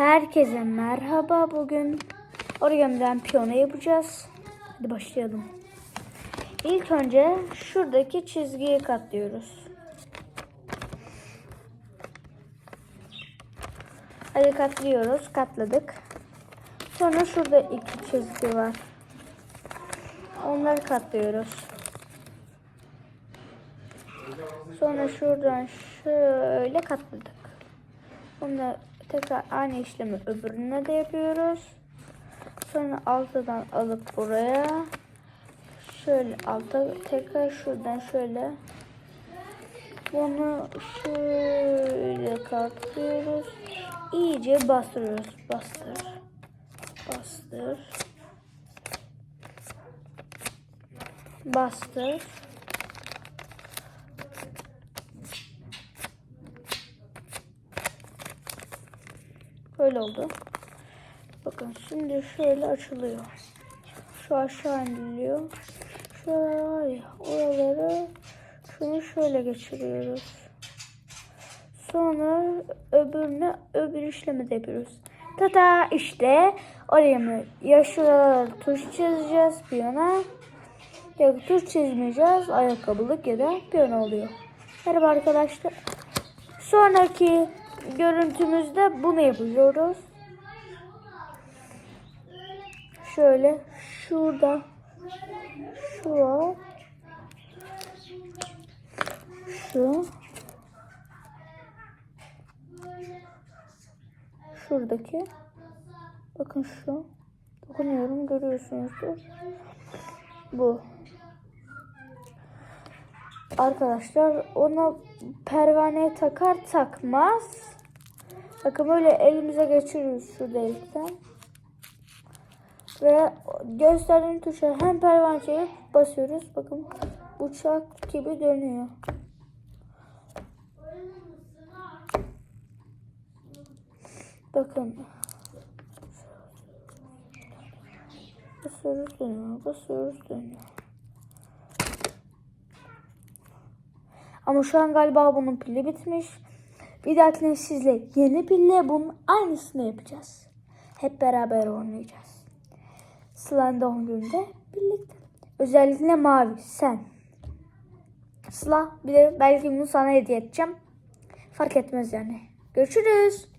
Herkese merhaba. Bugün origamiden piyano yapacağız. Hadi başlayalım. İlk önce şuradaki çizgiyi katlıyoruz. Hadi katlıyoruz. Katladık. Sonra şurada iki çizgi var. Onları katlıyoruz. Sonra şuradan şöyle katladık. Bunu tekrar aynı işlemi öbürüne de yapıyoruz. Sonra altıdan alıp buraya şöyle alta tekrar şuradan şöyle bunu şöyle katlıyoruz. İyice bastırıyoruz. Bastır. Bastır. Bastır. Böyle oldu. Bakın şimdi şöyle açılıyor. Şu aşağı indiriliyor. Ya oraları şunu şöyle geçiriyoruz. Sonra öbürüne öbür işlemi de yapıyoruz. Tata işte oraya mı? Ya şuralara tuş çizeceğiz piyano. Ya tuş çizmeyeceğiz. Ayakkabılık ya da piyano oluyor. Merhaba arkadaşlar. Sonraki görüntümüzde bunu yapıyoruz. Şöyle şurada şu. Şu şuradaki bakın şu dokunuyorum görüyorsunuzdur. Bu arkadaşlar ona pervaneye takar takmaz bakın böyle elimize geçiriyoruz şu delikten. Ve gösterdiğim tuşa hem pervane çevirip basıyoruz. Bakın uçak gibi dönüyor. Bakın. Basıyoruz dönüyor basıyoruz dönüyor. Ama şu an galiba bunun pili bitmiş. Bir dahakine sizle yeni pille bunun aynısını yapacağız. Hep beraber oynayacağız. Sıla'nın doğum gününde birlikte. Özellikle mavi sen. Sıla bir de belki bunu sana hediye edeceğim. Fark etmez yani. Görüşürüz.